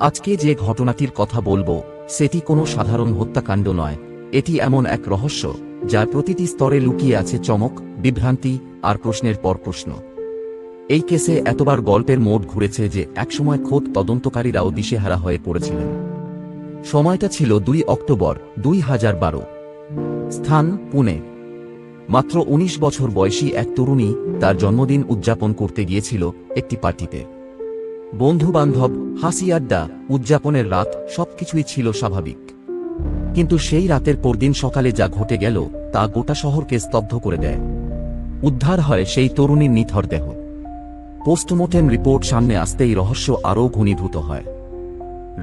আজকে যে ঘটনাটির কথা বলব, সেটি কোনো সাধারণ হত্যাকাণ্ড নয়। এটি এমন এক রহস্য, যার প্রতিটি স্তরে লুকিয়ে আছে চমক, বিভ্রান্তি আর প্রশ্নের পর প্রশ্ন। এই কেসে এতবার গল্পের মোড় ঘুরেছে যে একসময় খোদ তদন্তকারীরাও দিশেহারা হয়ে পড়েছিলেন। সময়টা ছিল দুই অক্টোবর দুই হাজার বারো। স্থান, পুনে। মাত্র ১৯ বছর বয়সী এক তরুণী তার জন্মদিন উদযাপন করতে গিয়েছিল একটি পার্টিতে। বন্ধু বান্ধব হাসি আড্ডা, উদযাপনের রাত সবকিছুই ছিল স্বাভাবিক। কিন্তু সেই রাতের পরদিন সকালে যা ঘটে গেল, তা গোটা শহরকে স্তব্ধ করে দেয়। উদ্ধার হয় সেই তরুণীর নিথর দেহ। পোস্টমর্টেম রিপোর্ট সামনে আসতেই রহস্য আরও ঘনীভূত হয়।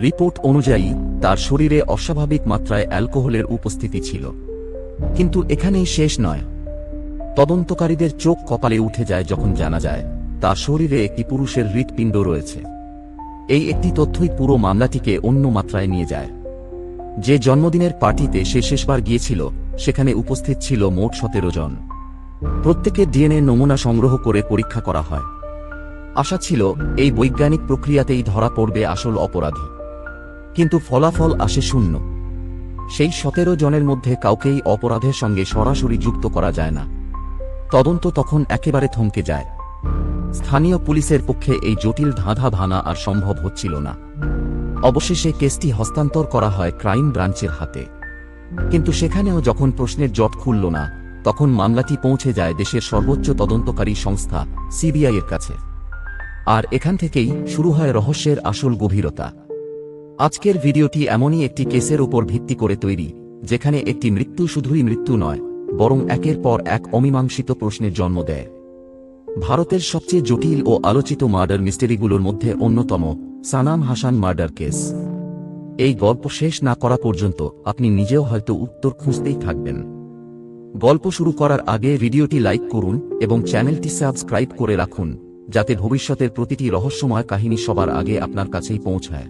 রিপোর্ট অনুযায়ী, তার শরীরে অস্বাভাবিক মাত্রায় অ্যালকোহলের উপস্থিতি ছিল। কিন্তু এখানেই শেষ নয়। তদন্তকারীদের চোখ কপালে উঠে যায় যখন জানা যায় তার শরীরে একটি পুরুষের হৃৎপিণ্ড রয়েছে। এই একটি তথ্যই পুরো মামলাটিকে অন্য মাত্রায় নিয়ে যায়। যে জন্মদিনের পার্টিতে সে শেষবার গিয়েছিল, সেখানে উপস্থিত ছিল মোট সতেরো জন। প্রত্যেকের ডিএনএ নমুনা সংগ্রহ করে পরীক্ষা করা হয়। আশা ছিল, এই বৈজ্ঞানিক প্রক্রিয়াতেই ধরা পড়বে আসল অপরাধী। কিন্তু ফলাফল আসে শূন্য। সেই সতেরো জনের মধ্যে কাউকেই অপরাধের সঙ্গে সরাসরি যুক্ত করা যায় না। তদন্ত তখন একেবারে থমকে যায়। স্থানীয় পুলিশের পক্ষে এই জটিল ধাঁধা ভানা আর সম্ভব হচ্ছিল না। অবশেষে কেসটি হস্তান্তর করা হয় ক্রাইম ব্রাঞ্চের হাতে। কিন্তু সেখানেও যখন প্রশ্নের জট খুলল না, তখন মামলাটি পৌঁছে যায় দেশের সর্বোচ্চ তদন্তকারী সংস্থা সিবিআই এর কাছে। আর এখান থেকেই শুরু হয় রহস্যের আসল গভীরতা। আজকের ভিডিওটি এমনই একটি কেসের উপর ভিত্তি করে তৈরি, যেখানে একটি মৃত্যু শুধুই মৃত্যু নয়, বরং একের পর এক অমীমাংসিত প্রশ্নের জন্ম দেয়। ভারতের সবচেয়ে জটিল ও আলোচিত মার্ডার মিস্টেরিগুলোর মধ্যে অন্যতম, সানাম হাসান মার্ডার কেস। এই গল্প শেষ না করা পর্যন্ত আপনি নিজেও হয়তো উত্তর খুঁজতেই থাকবেন। গল্প শুরু করার আগে ভিডিওটি লাইক করুন এবং চ্যানেলটি সাবস্ক্রাইব করে রাখুন, যাতে ভবিষ্যতের প্রতিটি রহস্যময় কাহিনী সবার আগে আপনার কাছেই পৌঁছায়।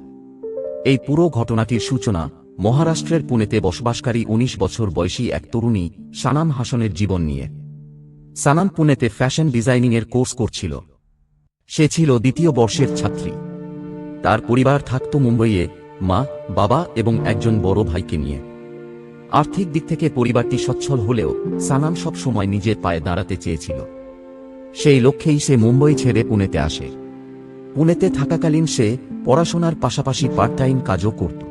এই পুরো ঘটনাটির সূচনা, মহারাষ্ট্রের পুনেতে বসবাসকারী ১৯ বছর বয়সী এক তরুণী, সানাম হাসনের জীবন নিয়ে। সানাম পুনেতে ফ্যাশন ডিজাইনিংয়ের কোর্স করছিল। সে ছিল দ্বিতীয় বর্ষের ছাত্রী। তার পরিবার থাকত মুম্বইয়ে, মা, বাবা এবং একজন বড় ভাইকে নিয়ে। আর্থিক দিক থেকে পরিবারটি সচ্ছল হলেও সানাম সব সময় নিজের পায়ে দাঁড়াতে চেয়েছিল। সেই লক্ষ্যেই সে মুম্বই ছেড়ে পুনেতে আসে। পুনেতে থাকাকালীন সে পড়াশোনার পাশাপাশি পার্ট টাইম কাজও করত।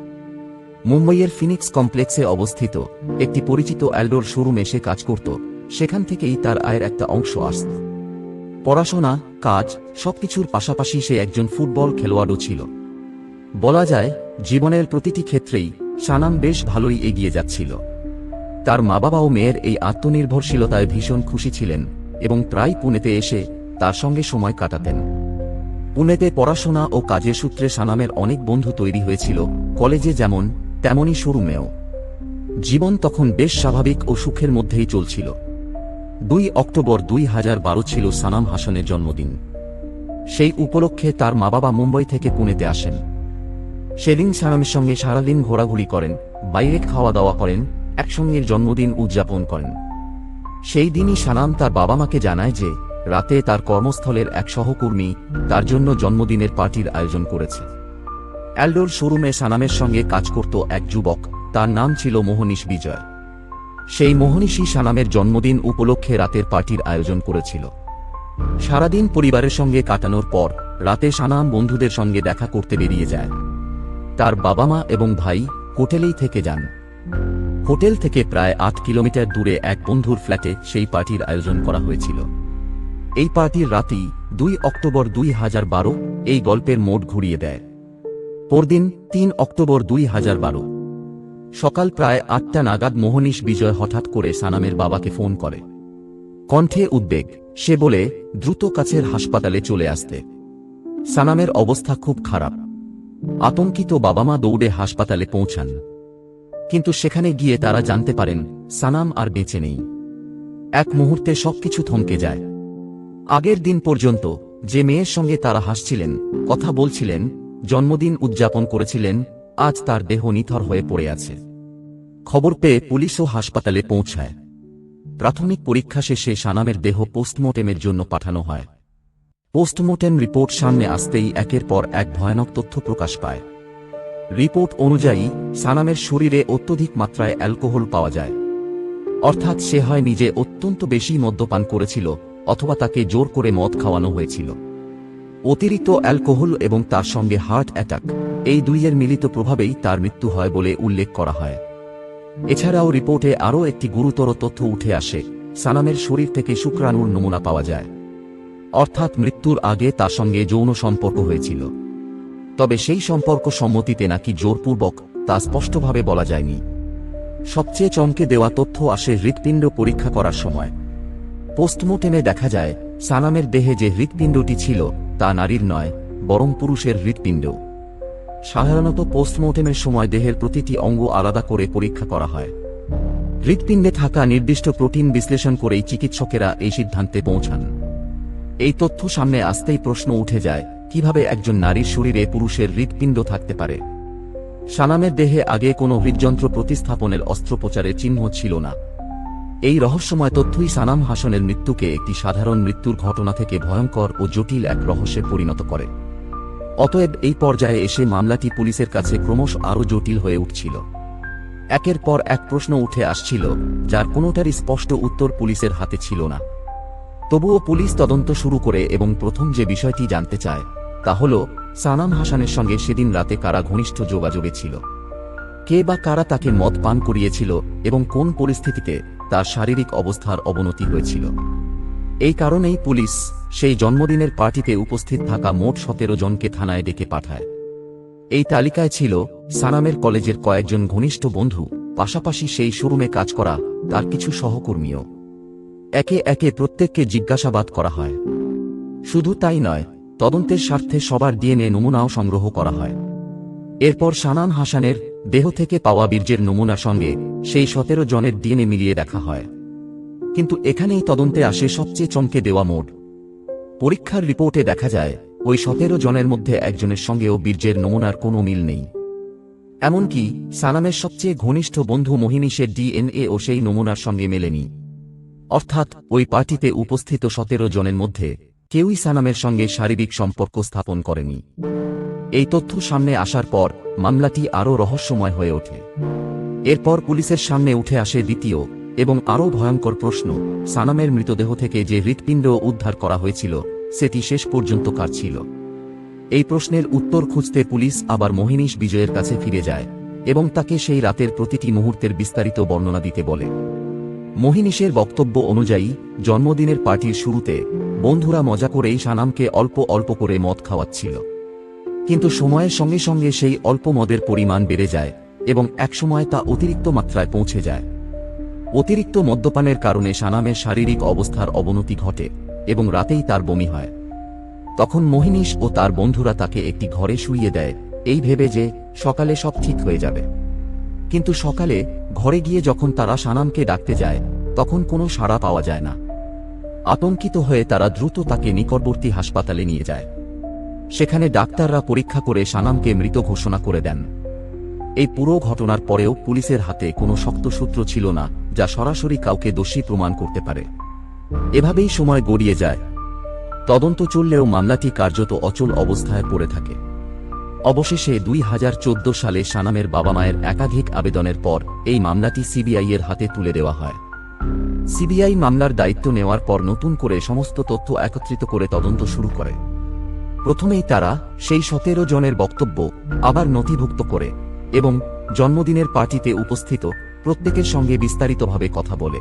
মুম্বইয়ের ফিনিক্স কমপ্লেক্সে অবস্থিত একটি পরিচিত অ্যালডোর শোরুমে সে কাজ করত। সেখান থেকেই তার আয়ের একটা অংশ আসত। পড়াশোনা, কাজ, সবকিছুর পাশাপাশি সে একজন ফুটবল খেলোয়াড়ও ছিল। বলা যায়, জীবনের প্রতিটি ক্ষেত্রেই সানাম বেশ ভালোই এগিয়ে যাচ্ছিল। তার মা বাবা ও মেয়ের এই আত্মনির্ভরশীলতায় ভীষণ খুশি ছিলেন এবং প্রায় পুনেতে এসে তার সঙ্গে সময় কাটাতেন। পুনেতে পড়াশোনা ও কাজের সূত্রে সানামের অনেক বন্ধু তৈরি হয়েছিল কলেজে যেমন তেমনই শোরুমেও। জীবন তখন বেশ স্বাভাবিক ও সুখের মধ্যেই চলছিল। দুই অক্টোবর দুই হাজার বারো ছিল সানাম হাসানের জন্মদিন। সেই উপলক্ষে তার মা বাবা মুম্বই থেকে পুনেতে আসেন। সেদিন সানামের সঙ্গে সারাদিন ঘোরাঘুরি করেন, বাইরে খাওয়া দাওয়া করেন, একসঙ্গে জন্মদিন উদযাপন করেন। সেই দিনই সানাম তার বাবা মাকে জানায় যে, রাতে তার কর্মস্থলের এক সহকর্মী তার জন্য জন্মদিনের পার্টির আয়োজন করেছে। অ্যালডোর শোরুমে সানামের সঙ্গে কাজ করত এক যুবক, তার নাম ছিল মোহনীশ বিজয়। সেই মোহনীশই সানামের জন্মদিন উপলক্ষে রাতের পার্টির আয়োজন করেছিল। সারাদিন পরিবারের সঙ্গে কাটানোর পর রাতে সানাম বন্ধুদের সঙ্গে দেখা করতে বেরিয়ে যায়। তার বাবা মা এবং ভাই হোটেলেই থেকে যান। হোটেল থেকে প্রায় আট কিলোমিটার দূরে এক বন্ধুর ফ্ল্যাটে সেই পার্টির আয়োজন করা হয়েছিল। এই পার্টির রাতেই দুই অক্টোবর দুই হাজার বারো এই গল্পের মোড় ঘুরিয়ে দেয়। পরদিন তিন অক্টোবর দুই হাজার বারো। সকাল প্রায় আটটা নাগাদ মোহনীশ বিজয় হঠাৎ করে সানামের বাবাকে ফোন করে। কণ্ঠে উদ্বেগ, সে বলে, দ্রুত কাছের হাসপাতালে চলে আসতে। সানামের অবস্থা খুব খারাপ। আতঙ্কিত বাবা মা দৌড়ে হাসপাতালে পৌঁছান। কিন্তু সেখানে গিয়ে তারা জানতে পারেন, সানাম আর বেঁচে নেই। এক মুহূর্তে সবকিছু থমকে যায়। আগের দিন পর্যন্ত যে মেয়ের সঙ্গে তারা হাসছিলেন, কথা বলছিলেন, জন্মদিন উদযাপন করেছিলেন আজ তার দেহ নিথর হয়ে পড়ে আছে। খবর পেয়ে পুলিশও হাসপাতালে পৌঁছায়। প্রাথমিক পরীক্ষা শেষে সানামের দেহ পোস্টমর্টেমের জন্য পাঠানো হয়। পোস্টমর্টেম রিপোর্ট সামনে আসতেই একের পর এক ভয়ানক তথ্য প্রকাশ পায়। রিপোর্ট অনুযায়ী, সানামের শরীরে অত্যধিক মাত্রায় অ্যালকোহল পাওয়া যায়। অর্থাৎ সে হয় নিজে অত্যন্ত বেশি মদ্যপান করেছিল অথবা তাকে জোর করে মদ খাওয়ানো হয়েছিল। অতিরিক্ত অ্যালকোহল এবং তার সঙ্গে হার্ট অ্যাটাক। এই দুইয়ের মিলিত প্রভাবেই তার মৃত্যু হয় বলে উল্লেখ করা হয়। এছাড়াও রিপোর্টে আরও একটি গুরুতর তথ্য উঠে আসে, সানামের শরীর থেকে শুক্রাণুর নমুনা পাওয়া যায়। অর্থাৎ মৃত্যুর আগে তার সঙ্গে যৌন সম্পর্ক হয়েছিল। তবে সেই সম্পর্ক সম্মতিতে নাকি জোরপূর্বক তা স্পষ্টভাবে বলা যায়নি। সবচেয়ে চমকে দেওয়া তথ্য আসে হৃৎপিণ্ড পরীক্ষা করার সময়। পোস্টমর্টেমে দেখা যায়, সানামের দেহে যে হৃৎপিণ্ডটি ছিল, তা নারীর নয়, বরং পুরুষের হৃৎপিণ্ড। সাধারণত পোস্টমর্টেমের সময় দেহের প্রতিটি অঙ্গ আলাদা করে পরীক্ষা করা হয়। হৃৎপিণ্ডে থাকা নির্দিষ্ট প্রোটিন বিশ্লেষণ করেই চিকিৎসকেরা এই সিদ্ধান্তে পৌঁছান। এই তথ্য সামনে আসতেই প্রশ্ন উঠে যায়, কীভাবে একজন নারীর শরীরে পুরুষের হৃৎপিণ্ড থাকতে পারে? সানামের দেহে আগে কোনো হৃদযন্ত্র প্রতিস্থাপনের অস্ত্রোপচারের চিহ্ন ছিল না। এই রহস্যময় তথ্যই সানাম হাসনের মৃত্যুকে একটি সাধারণ মৃত্যুর ঘটনা থেকে ভয়ঙ্কর ও জটিল এক রহস্যে পরিণত করে। অতএব এই পর্যায়ে এসে মামলাটি পুলিশের কাছে ক্রমশ আরও জটিল হয়ে উঠছিল। একের পর এক প্রশ্ন উঠে আসছিল, যার কোনোটারই স্পষ্ট উত্তর পুলিশের হাতে ছিল না। তবুও পুলিশ তদন্ত শুরু করে এবং প্রথম যে বিষয়টি জানতে চায়, তা হল, সানাম হাসানের সঙ্গে সেদিন রাতে কারা ঘনিষ্ঠ যোগাযোগে ছিল? কে বা কারা তাকে মদ পান করিয়েছিল এবং কোন পরিস্থিতিতে তার শারীরিক অবস্থার অবনতি হয়েছিল? এই কারণেই পুলিশ সেই জন্মদিনের পার্টিতে উপস্থিত থাকা মোট সতেরো জনকে থানায় ডেকে পাঠায়। এই তালিকায় ছিল সানামের কলেজের কয়েকজন ঘনিষ্ঠ বন্ধু, পাশাপাশি সেই শোরুমে কাজ করা তার কিছু সহকর্মীও। একে একে প্রত্যেককে জিজ্ঞাসাবাদ করা হয়। শুধু তাই নয়, তদন্তের স্বার্থে সবার ডিএনএ নমুনাও সংগ্রহ করা হয়। এরপর সানান হাসানের দেহ থেকে পাওয়া বীর্যের নমুনা সঙ্গে সেই সতেরো জনের ডিএনএ মিলিয়ে দেখা হয়। কিন্তু এখানেই তদন্তে আসে সবচেয়ে চমকে দেওয়া মোড। পরীক্ষার রিপোর্টে দেখা যায়, ওই সতেরো জনের মধ্যে একজনের সঙ্গেও বীর্যের নমুনার কোনো মিল নেই। এমনকি সানামের সবচেয়ে ঘনিষ্ঠ বন্ধু মোহিনীশের ডিএনএ ও সেই নমুনার সঙ্গে মেলেনি। অর্থাৎ ওই পার্টিতে উপস্থিত সতেরো জনের মধ্যে কেউই সানামের সঙ্গে শারীরিক সম্পর্ক স্থাপন করেনি। এই তথ্য সামনে আসার পর মামলাটি আরও রহস্যময় হয়ে ওঠে। এরপর পুলিশের সামনে উঠে আসে দ্বিতীয় এবং আরও ভয়ঙ্কর প্রশ্ন, সানামের মৃতদেহ থেকে যে হৃৎপিণ্ড উদ্ধার করা হয়েছিল, সেটি শেষ পর্যন্ত কার ছিল? এই প্রশ্নের উত্তর খুঁজতে পুলিশ আবার মোহিনীশ বিজয়ের কাছে ফিরে যায় এবং তাকে সেই রাতের প্রতিটি মুহূর্তের বিস্তারিত বর্ণনা দিতে বলে। মোহিনীশের বক্তব্য অনুযায়ী, জন্মদিনের পার্টির শুরুতে বন্ধুরা মজা করেই সানামকে অল্প অল্প করে মদ খাওয়াচ্ছিল। কিন্তু সময়ের সঙ্গে সঙ্গে সেই অল্প মদের পরিমাণ বেড়ে যায় এবং একসময় তা অতিরিক্ত মাত্রায় পৌঁছে যায়। অতিরিক্ত মদ্যপানের কারণে সানামের শারীরিক অবস্থার অবনতি ঘটে এবং রাতেই তার বমি হয়। তখন মোহিনীশ ও তার বন্ধুরা তাকে একটি ঘরে শুইয়ে দেয়, এই ভেবে যে সকালে সব ঠিক হয়ে যাবে। কিন্তু সকালে ঘরে গিয়ে যখন তারা সানামকে ডাকতে যায়, তখন কোনো সাড়া পাওয়া যায় না। আতঙ্কিত হয়ে তারা দ্রুত তাকে নিকটবর্তী হাসপাতালে নিয়ে যায়। সেখানে ডাক্তাররা পরীক্ষা করে সানামকে মৃত ঘোষণা করে দেন। এই পুরো ঘটনার পরেও পুলিশের হাতে কোনো শক্ত সূত্র ছিল না যা সরাসরি কাউকে দোষী প্রমাণ করতে পারে। এভাবেই সময় গড়িয়ে যায়। তদন্ত চললেও মামলাটি কার্যত অচল অবস্থায় পড়ে থাকে। অবশেষে দুই সালে সানামের বাবা মায়ের একাধিক আবেদনের পর এই মামলাটি সিবিআই এর হাতে তুলে দেওয়া হয়। সিবিআই মামলার দায়িত্ব নেওয়ার পর নতুন করে সমস্ত তথ্য একত্রিত করে তদন্ত শুরু করে। প্রথমেই তারা সেই সতেরো জনের বক্তব্য আবার নথিভুক্ত করে এবং জন্মদিনের পার্টিতে উপস্থিত প্রত্যেকের সঙ্গে বিস্তারিতভাবে কথা বলে।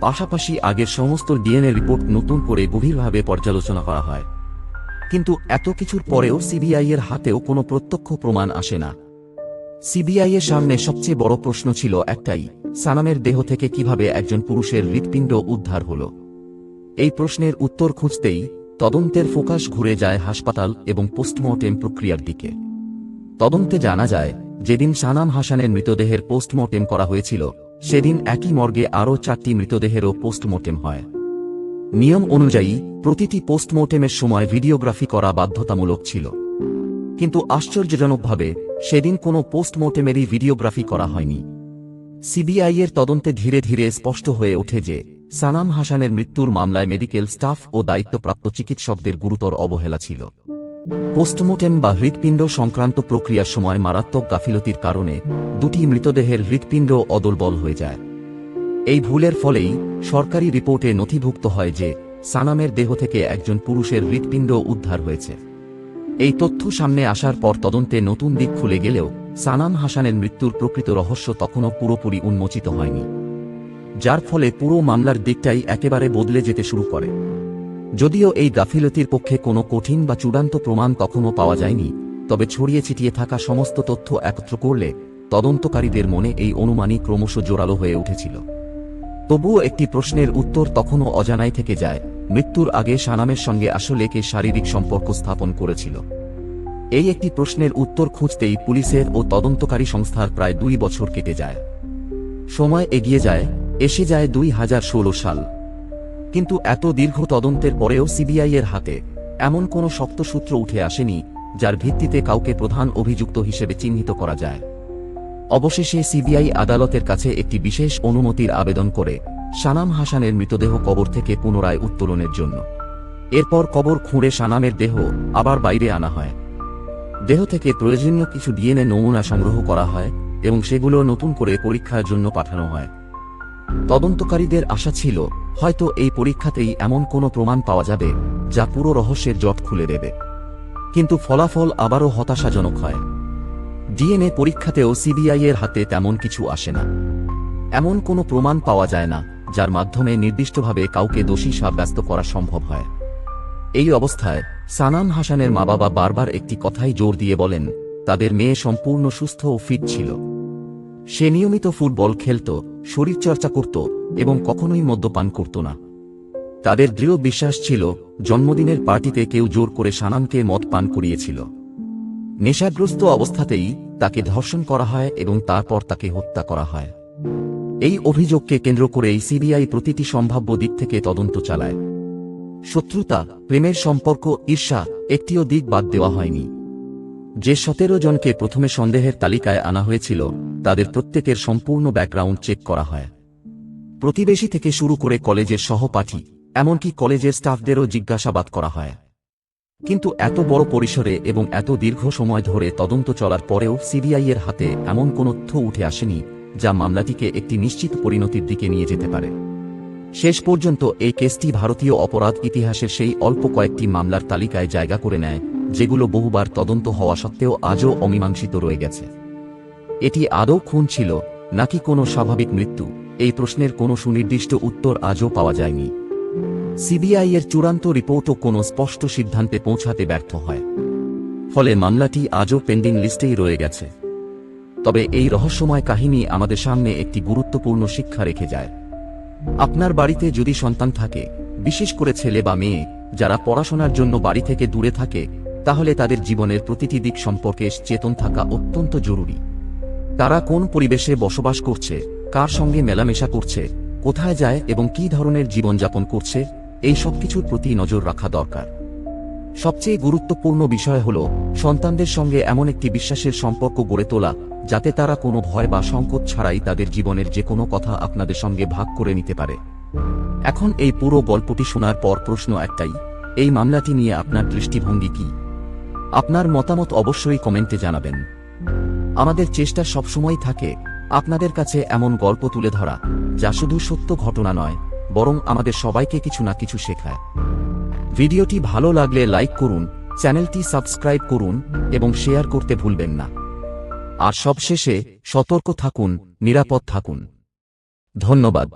পাশাপাশি আগের সমস্ত ডিএনএ রিপোর্ট নতুন করে গভীরভাবে পর্যালোচনা করা হয়। কিন্তু এত কিছুর পরেও সিবিআই এর হাতেও কোনো প্রত্যক্ষ প্রমাণ আসে না। সিবিআই এর সামনে সবচেয়ে বড় প্রশ্ন ছিল একটাই, সানামের দেহ থেকে কীভাবে একজন পুরুষের হৃৎপিণ্ড উদ্ধার হল? এই প্রশ্নের উত্তর খুঁজতেই তদন্তের ফোকাস ঘুরে যায় হাসপাতাল এবং পোস্টমর্টেম প্রক্রিয়ার দিকে। তদন্তে জানা যায় যেদিন সানাম হাসানের মৃতদেহের পোস্টমর্টেম করা হয়েছিল, সেদিন একই মর্গে আরও চারটি মৃতদেহেরও পোস্টমর্টেম হয়। নিয়ম অনুযায়ী, প্রতিটি পোস্টমর্টেমের সময় ভিডিওগ্রাফি করা বাধ্যতামূলক ছিল। কিন্তু আশ্চর্যজনকভাবে, সেদিন কোনো পোস্টমর্টেমেরই ভিডিওগ্রাফি করা হয়নি। সিবিআই এর তদন্তে ধীরে ধীরে স্পষ্ট হয়ে ওঠে যে, সানাম হাসানের মৃত্যুর মামলায় মেডিকেল স্টাফ ও দায়িত্বপ্রাপ্ত চিকিৎসকদের গুরুতর অবহেলা ছিল। পোস্টমর্টেম বা হৃৎপিণ্ড সংক্রান্ত প্রক্রিয়ার সময় মারাত্মক গাফিলতির কারণে দুটি মৃতদেহের হৃৎপিণ্ড অদলবল হয়ে যায়। এই ভুলের ফলেই সরকারি রিপোর্টে নথিভুক্ত হয় যে সানামের দেহ থেকে একজন পুরুষের হৃৎপিণ্ড উদ্ধার হয়েছে। এই তথ্য সামনে আসার পর তদন্তে নতুন দিক খুলে গেলেও সানাম হাসানের মৃত্যুর প্রকৃত রহস্য তখনও পুরোপুরি উন্মোচিত হয়নি। যার ফলে পুরো মামলার দিকটাই একেবারে বদলে যেতে শুরু করে। যদিও এই গাফিলতির পক্ষে কোনো কঠিন বা চূড়ান্ত প্রমাণ তখনও পাওয়া যায়নি, তবে ছড়িয়ে ছিটিয়ে থাকা সমস্ত তথ্য একত্র করলে তদন্তকারীদের মনে এই অনুমানই ক্রমশ জোরালো হয়ে উঠেছিল। তবুও একটি প্রশ্নের উত্তর তখনও অজানাই থেকে যায়, মৃত্যুর আগে সানামের সঙ্গে আসলে কে শারীরিক সম্পর্ক স্থাপন করেছিল। এই একটি প্রশ্নের উত্তর খুঁজতেই পুলিশের ও তদন্তকারী সংস্থার প্রায় দুই বছর কেটে যায়। সময় এগিয়ে যায়, এসে যায় দুই হাজার ষোলো সাল। কিন্তু এত দীর্ঘ তদন্তের পরেও সিবিআই এর হাতে এমন কোনো শক্ত সূত্র উঠে আসেনি, যার ভিত্তিতে কাউকে প্রধান অভিযুক্ত হিসেবে চিহ্নিত করা যায়। অবশেষে সিবিআই আদালতের কাছে একটি বিশেষ অনুমতির আবেদন করে সানাম হাসানের মৃতদেহ কবর থেকে পুনরায় উত্তোলনের জন্য। এরপর কবর খুঁড়ে সানামের দেহ আবার বাইরে আনা হয়। দেহ থেকে প্রয়োজনীয় কিছু ডিএনএ নমুনা সংগ্রহ করা হয় এবং সেগুলো নতুন করে পরীক্ষার জন্য পাঠানো হয়। তদন্তকারীদের আশা ছিল, হয়তো এই পরীক্ষাতেই এমন কোনো প্রমাণ পাওয়া যাবে, যা পুরো রহস্যের জট খুলে দেবে। কিন্তু ফলাফল আবারও হতাশাজনক হয়। ডিএনএ পরীক্ষাতেও সিবিআই এর হাতে তেমন কিছু আসে না। এমন কোনো প্রমাণ পাওয়া যায় না, যার মাধ্যমে নির্দিষ্টভাবে কাউকে দোষী সাব্যস্ত করা সম্ভব হয়। এই অবস্থায় সানাম হাসানের মা বাবা বারবার একটি কথাই জোর দিয়ে বলেন, তাদের মেয়ে সম্পূর্ণ সুস্থ ও ফিট ছিল। সে নিয়মিত ফুটবল খেলত শরীরচর্চা করত এবং কখনোই মদ্যপান করত না। তাদের দৃঢ় বিশ্বাস ছিল, জন্মদিনের পার্টিতে কেউ জোর করে সানামকে মদ পান করিয়েছিল। নেশাগ্রস্ত অবস্থাতেই তাকে ধর্ষণ করা হয় এবং তারপর তাকে হত্যা করা হয়। এই অভিযোগকে কেন্দ্র করেই সিবিআই প্রতিটি সম্ভাব্য দিক থেকে তদন্ত চালায়। শত্রুতা, প্রেমের সম্পর্ক, ঈর্ষা, একটিও দিক বাদ দেওয়া হয়নি। যে সতেরো জনকে প্রথমে সন্দেহের তালিকায় আনা হয়েছিল, তাদের প্রত্যেকের সম্পূর্ণ ব্যাকগ্রাউন্ড চেক করা হয়। প্রতিবেশী থেকে শুরু করে কলেজের সহপাঠী, এমনকি কলেজের স্টাফদেরও জিজ্ঞাসাবাদ করা হয়। কিন্তু এত বড় পরিসরে এবং এত দীর্ঘ সময় ধরে তদন্ত চলার পরেও সিবিআই এর হাতে এমন কোনো তথ্য উঠে আসেনি, যা মামলাটিকে একটি নিশ্চিত পরিণতির দিকে নিয়ে যেতে পারে। শেষ পর্যন্ত এই কেসটি ভারতীয় অপরাধ ইতিহাসের সেই অল্প কয়েকটি মামলার তালিকায় জায়গা করে নেয় যেগুলো বহুবার তদন্ত হওয়া সত্ত্বেও আজও অমীমাংসিত রয়ে গেছে। এটি আদৌ খুন ছিল, নাকি কোনো স্বাভাবিক মৃত্যু? এই প্রশ্নের কোনো সুনির্দিষ্ট উত্তর আজও পাওয়া যায়নি। সিবিআই এর চূড়ান্ত রিপোর্টও কোনো স্পষ্ট সিদ্ধান্তে পৌঁছাতে ব্যর্থ হয়। ফলে মামলাটি আজও পেন্ডিং লিস্টেই রয়ে গেছে। তবে এই রহস্যময় কাহিনী আমাদের সামনে একটি গুরুত্বপূর্ণ শিক্ষা রেখে যায়। আপনার বাড়িতে যদি সন্তান থাকে, বিশেষ করে ছেলে বা মেয়ে, যারা পড়াশোনার জন্য বাড়ি থেকে দূরে থাকে তাহলে তাদের জীবনের প্রতিটি দিক সম্পর্কে চেতন থাকা অত্যন্ত জরুরি। তারা কোন পরিবেশে বসবাস করছে, কার সঙ্গে মেলামেশা করছে, কোথায় যায় এবং কি ধরনের জীবনযাপন করছে, এই সব কিছুর প্রতি নজর রাখা দরকার। সবচেয়ে গুরুত্বপূর্ণ বিষয় হল সন্তানদের সঙ্গে এমন একটি বিশ্বাসের সম্পর্ক গড়ে তোলা, যাতে তারা কোনো ভয় বা সংকট ছাড়াই তাদের জীবনের যে কোনো কথা আপনাদের সঙ্গে ভাগ করে নিতে পারে। এখন এই পুরো গল্পটি শোনার পর প্রশ্ন একটাই, এই মামলাটি নিয়ে আপনার দৃষ্টিভঙ্গি কি? আপনার মতামত অবশ্যই কমেন্টে জানাবেন। আমাদের চেষ্টা সবসময় থাকে আপনাদের কাছে এমন গল্প তুলে ধরা, যা শুধু সত্য ঘটনা নয়, বরং আমাদের সবাইকে কিছু না কিছু শেখায়। ভিডিওটি ভালো লাগলে লাইক করুন, চ্যানেলটি সাবস্ক্রাইব করুন, এবং শেয়ার করতে ভুলবেন না। আর সবশেষে সতর্ক থাকুন, নিরাপদ থাকুন। ধন্যবাদ।